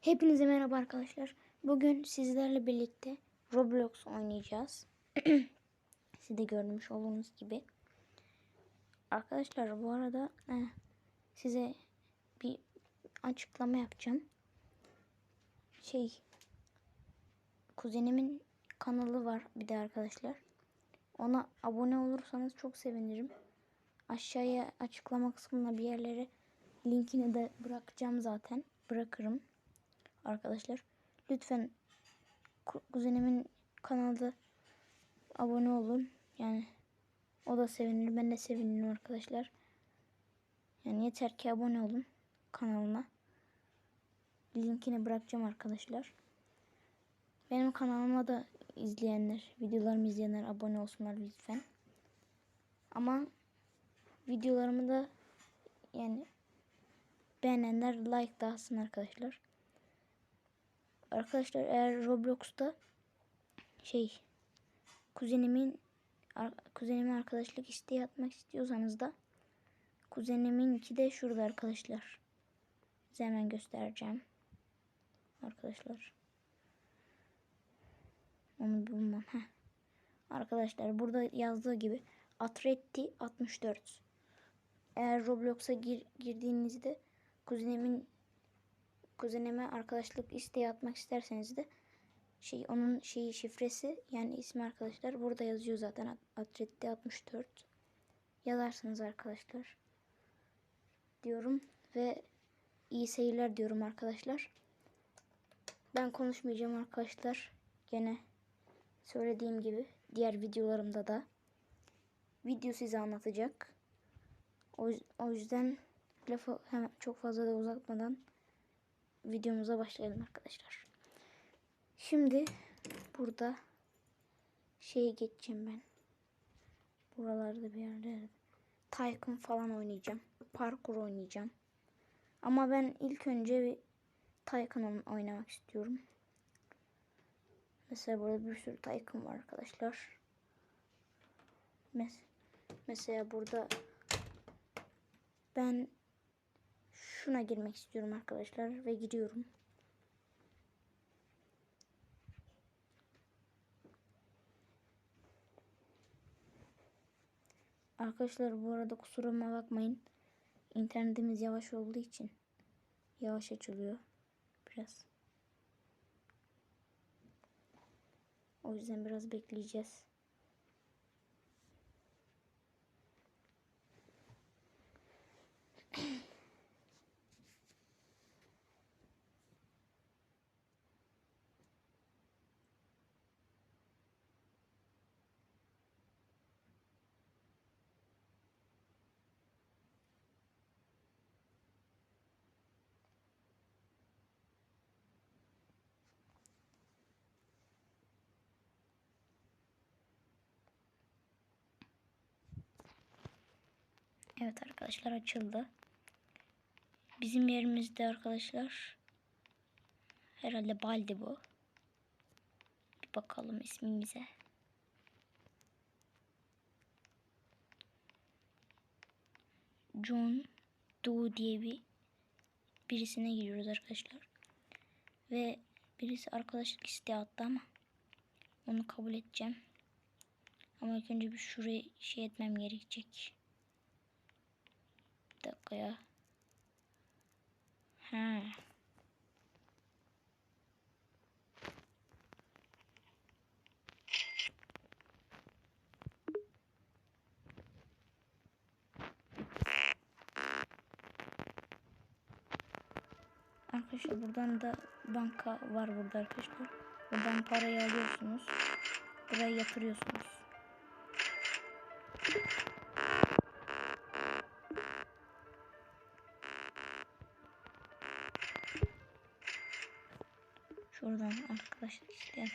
Hepinize merhaba arkadaşlar. Bugün sizlerle birlikte Roblox oynayacağız. Siz de görmüş olduğunuz gibi. Arkadaşlar bu arada eh, size bir açıklama yapacağım. Şey kuzenimin kanalı var bir de arkadaşlar. Ona abone olursanız çok sevinirim. Aşağıya açıklama kısmına bir yerlere linkini de bırakacağım zaten. Bırakırım arkadaşlar. Lütfen ku- kuzenimin kanalda abone olun. Yani o da sevinir. Ben de sevinirim arkadaşlar. Yani yeter ki abone olun kanalına. Linkini bırakacağım arkadaşlar. Benim kanalıma da izleyenler, videolarımı izleyenler abone olsunlar lütfen. Ama videolarımı da yani beğenenler like dağıtsın arkadaşlar. Arkadaşlar eğer Roblox'ta şey kuzenimin kuzenime arkadaşlık isteği atmak istiyorsanız da kuzeniminki de şurada arkadaşlar. Size hemen göstereceğim. Arkadaşlar. Onu bulmam. Heh. Arkadaşlar burada yazdığı gibi Atretti 64. Eğer Roblox'a gir, girdiğinizde kuzenimin kuzenime arkadaşlık isteği atmak isterseniz de şey onun şeyi şifresi yani ismi arkadaşlar burada yazıyor zaten At- Atretti 64 yazarsınız arkadaşlar diyorum ve iyi seyirler diyorum arkadaşlar. Ben konuşmayacağım arkadaşlar. Gene söylediğim gibi diğer videolarımda da video size anlatacak. O, o yüzden lafı hemen çok fazla da uzatmadan videomuza başlayalım arkadaşlar. Şimdi burada şeye geçeceğim ben. Buralarda bir yerlerde Tycoon falan oynayacağım. Parkur oynayacağım. Ama ben ilk önce bir Tycoon oyn- oynamak istiyorum. Mesela burada bir sürü Tycoon var arkadaşlar. Mes- mesela burada ben şuna girmek istiyorum arkadaşlar ve giriyorum. Arkadaşlar bu arada kusuruma bakmayın. İnternetimiz yavaş olduğu için yavaş açılıyor biraz. O yüzden biraz bekleyeceğiz. Evet arkadaşlar açıldı. Bizim yerimizde arkadaşlar herhalde Baldi bu. Bir bakalım ismimize. John Doe diye bir birisine giriyoruz arkadaşlar. Ve birisi arkadaşlık isteği attı ama onu kabul edeceğim. Ama ilk önce bir şurayı şey etmem gerekecek. Dakika ya. Ha. Arkadaşlar buradan da banka var burada arkadaşlar. Buradan parayı alıyorsunuz. Buraya yatırıyorsunuz.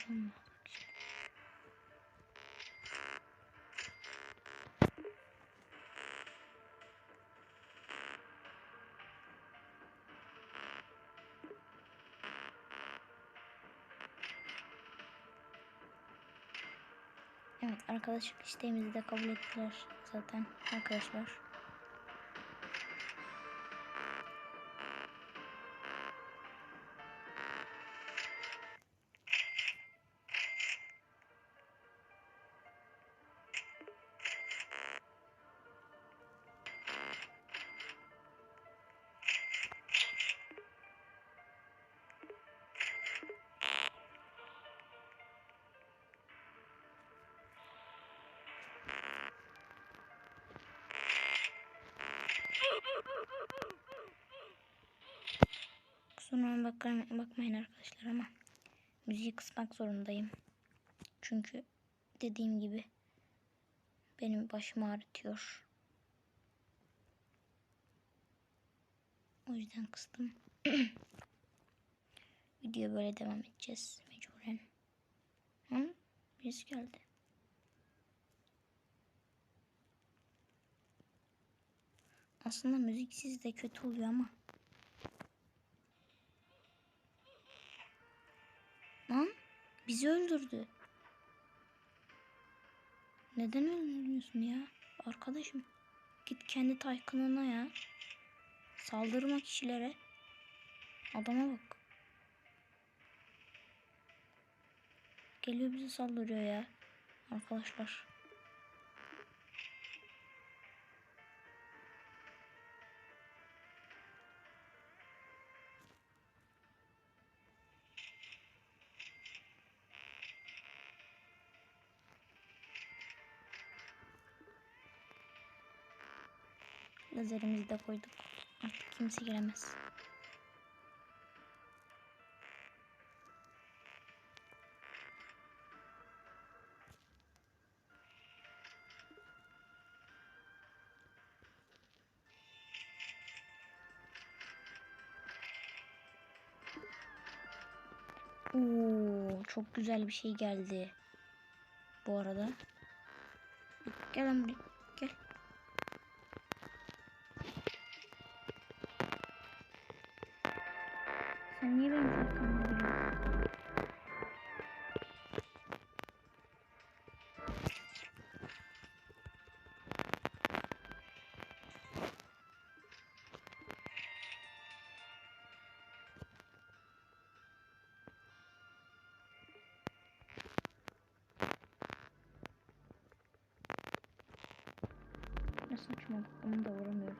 Evet arkadaşlık isteğimizi de kabul ettiler zaten arkadaşlar. Kusura bakmayın, bakmayın arkadaşlar ama müziği kısmak zorundayım. Çünkü dediğim gibi benim başım ağrıtıyor. O yüzden kıstım. Video böyle devam edeceğiz mecburen. Hı? Birisi geldi. Aslında müziksiz de kötü oluyor ama. Lan bizi öldürdü. Neden öldürüyorsun ya? Arkadaşım git kendi taykınına ya. Saldırma kişilere. Adama bak. Geliyor bize saldırıyor ya. Arkadaşlar. Lazerimizi de koyduk. Artık kimse giremez. Oo, çok güzel bir şey geldi. Bu arada. Gel lan buraya. Ne saçmalık. Onu da vuramıyoruz.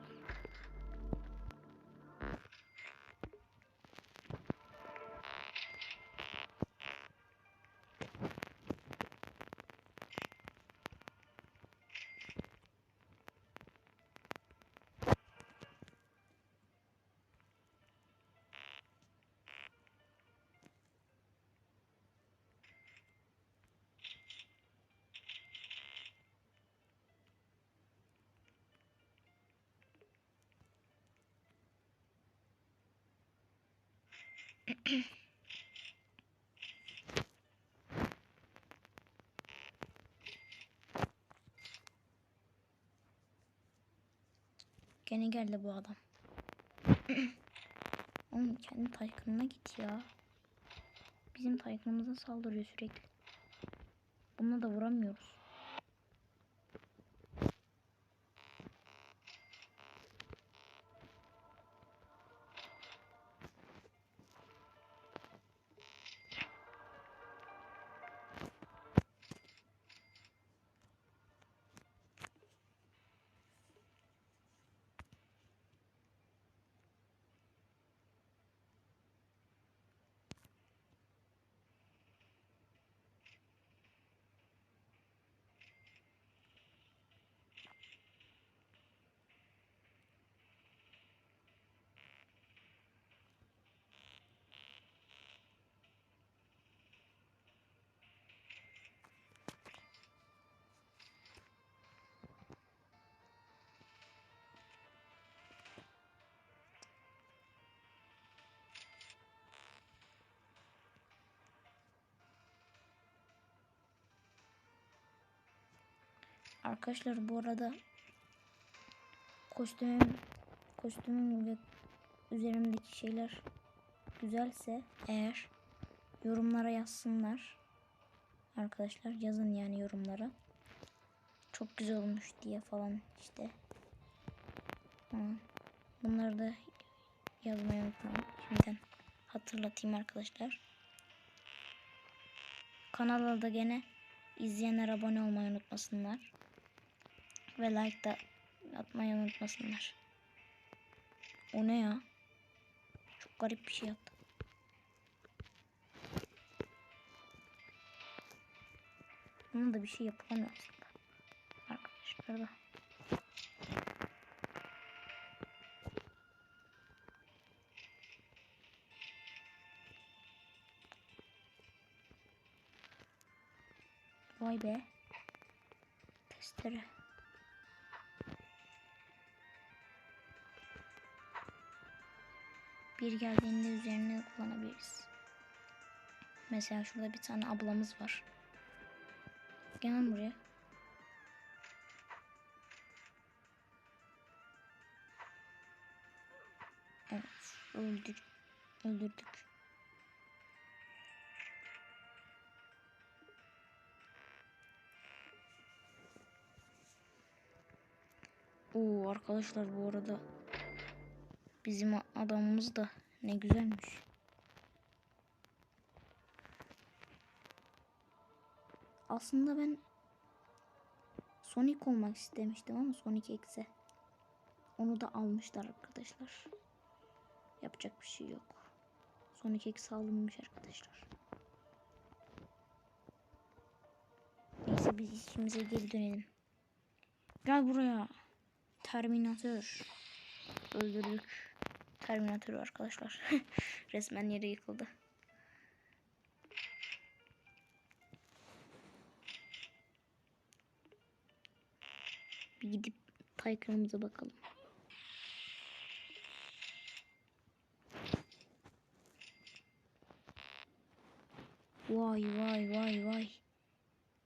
Gene geldi bu adam. Oğlum kendi taykınına git ya. Bizim taykınımıza saldırıyor sürekli. Bununla da vuramıyoruz. Arkadaşlar bu arada kostümüm kostümüm ve üzerimdeki şeyler güzelse eğer yorumlara yazsınlar. Arkadaşlar yazın yani yorumlara. Çok güzel olmuş diye falan işte. Bunları da yazmayı unutmayın. Şimdiden hatırlatayım arkadaşlar. Kanala da gene izleyenler abone olmayı unutmasınlar ve like da atmayı unutmasınlar. O ne ya? Çok garip bir şey yaptı. Buna da bir şey yapamıyor aslında. Arkadaşlar da. Vay be. Testere. Bir geldiğinde üzerine kullanabiliriz. Mesela şurada bir tane ablamız var. Gel buraya. Evet, öldür öldürdük. Oo arkadaşlar bu arada bizim adamımız da ne güzelmiş. Aslında ben Sonic olmak istemiştim ama Sonic X'e. Onu da almışlar arkadaşlar. Yapacak bir şey yok. Sonic X alınmış arkadaşlar. Neyse biz işimize geri dönelim. Gel buraya. Terminator. Öldürdük. Terminatörü arkadaşlar. Resmen yere yıkıldı. Bir gidip Taycan'ımıza bakalım. Vay vay vay vay.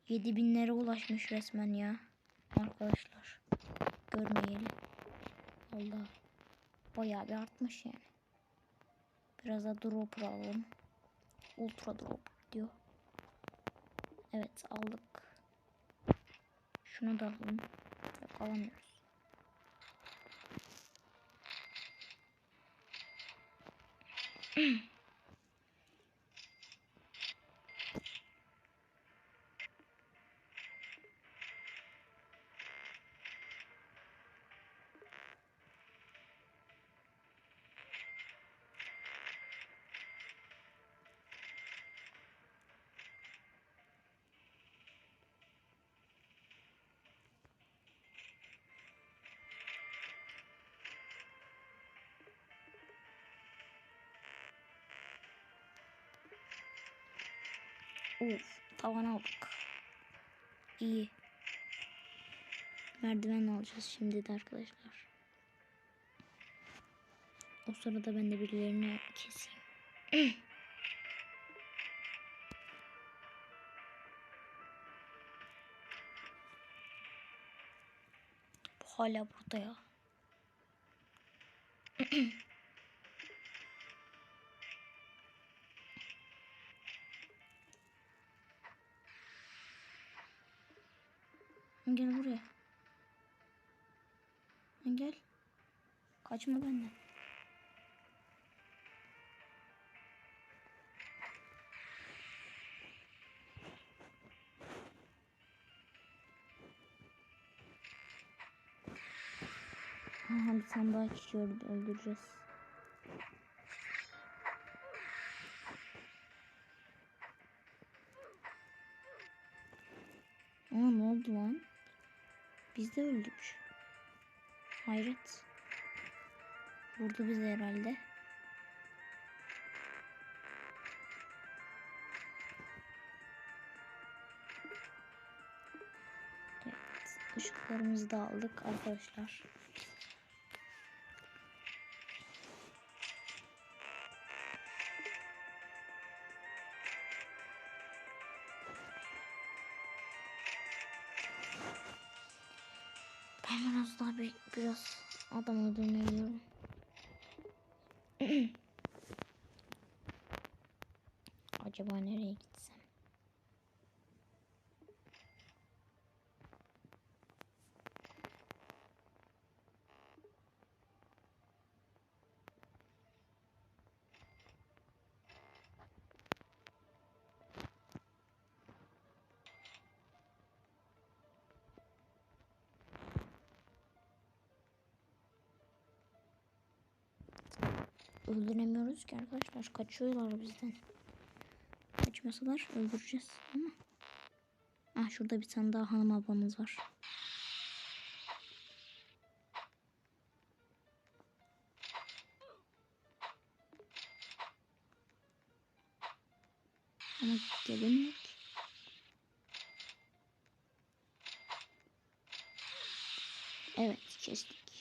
7000'lere ulaşmış resmen ya. Arkadaşlar. Görmeyelim. Allah. Bayağı bir artmış yani. Biraz da drop alalım. Ultra drop diyor. Evet aldık. Şunu da alalım. Yok alamıyoruz. Of tavan aldık. İyi. Merdiven alacağız şimdi de arkadaşlar. O sırada ben de birilerini keseyim. Bu hala burada ya. Gel buraya. Gel. Kaçma benden. Aha bir tane daha kişi öldü, öldüreceğiz. Öldük. Hayret. Vurdu bizi herhalde. Evet. Işıklarımızı da aldık arkadaşlar. Biraz adama dönüyorum. Acaba nereye öldüremiyoruz ki arkadaşlar. Kaçıyorlar bizden. Kaçmasalar öldüreceğiz ama. Ah şurada bir tane daha hanım ablamız var. Ama gelemiyor ki. Evet kestik.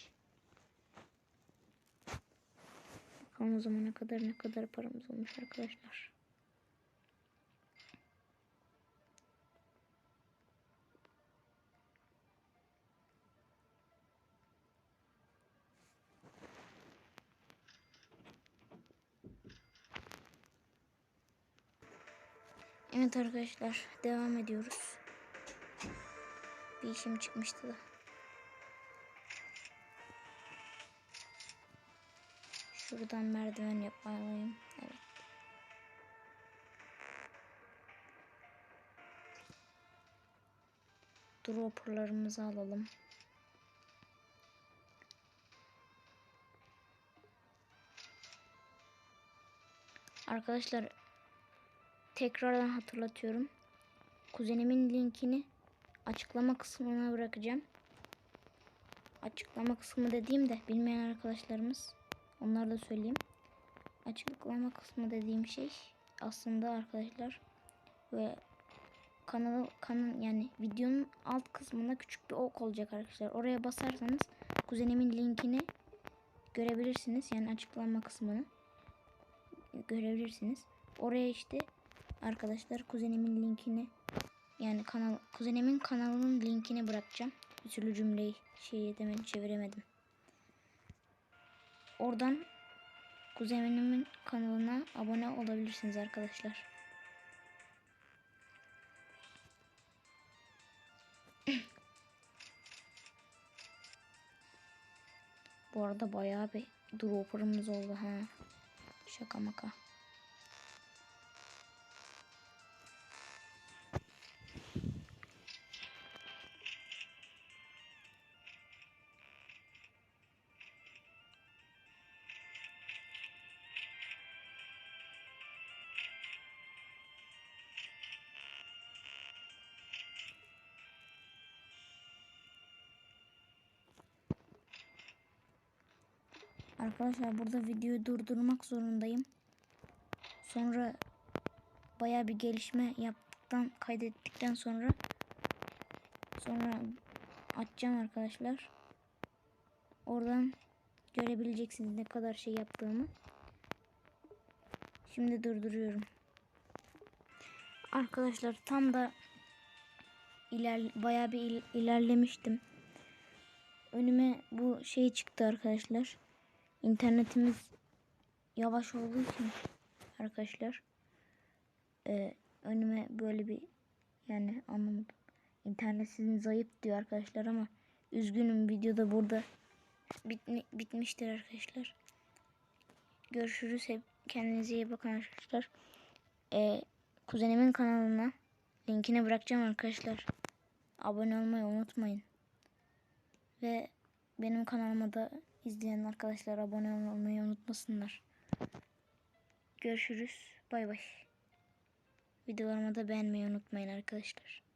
Bakalım o zamana kadar ne kadar paramız olmuş arkadaşlar. Evet arkadaşlar devam ediyoruz. Bir işim çıkmıştı da. Şuradan merdiven yapmalıyım. Evet. Dropperlarımızı alalım. Arkadaşlar tekrardan hatırlatıyorum. Kuzenimin linkini açıklama kısmına bırakacağım. Açıklama kısmı dediğim de bilmeyen arkadaşlarımız onları da söyleyeyim. Açıklama kısmı dediğim şey aslında arkadaşlar ve kanalı kanal yani videonun alt kısmında küçük bir ok olacak arkadaşlar. Oraya basarsanız kuzenimin linkini görebilirsiniz. Yani açıklama kısmını görebilirsiniz. Oraya işte arkadaşlar kuzenimin linkini yani kanal kuzenimin kanalının linkini bırakacağım. Bir türlü cümleyi şey edemedim, çeviremedim. Oradan kuzenimin kanalına abone olabilirsiniz arkadaşlar. Bu arada bayağı bir dropper'ımız oldu ha. Şaka maka. Arkadaşlar burada videoyu durdurmak zorundayım. Sonra baya bir gelişme yaptıktan kaydettikten sonra sonra açacağım arkadaşlar. Oradan görebileceksiniz ne kadar şey yaptığımı. Şimdi durduruyorum. Arkadaşlar tam da iler baya bir il, ilerlemiştim. Önüme bu şey çıktı arkadaşlar. İnternetimiz yavaş olduğu için arkadaşlar e, önüme böyle bir yani anlamadım. İnternet sizin zayıf diyor arkadaşlar ama üzgünüm videoda burada bitmi, bitmiştir arkadaşlar. Görüşürüz hep kendinize iyi bakın arkadaşlar. E, kuzenimin kanalına linkini bırakacağım arkadaşlar. Abone olmayı unutmayın. Ve benim kanalıma da izleyen arkadaşlar abone olmayı unutmasınlar. Görüşürüz. Bay bay. Videolarımı da beğenmeyi unutmayın arkadaşlar.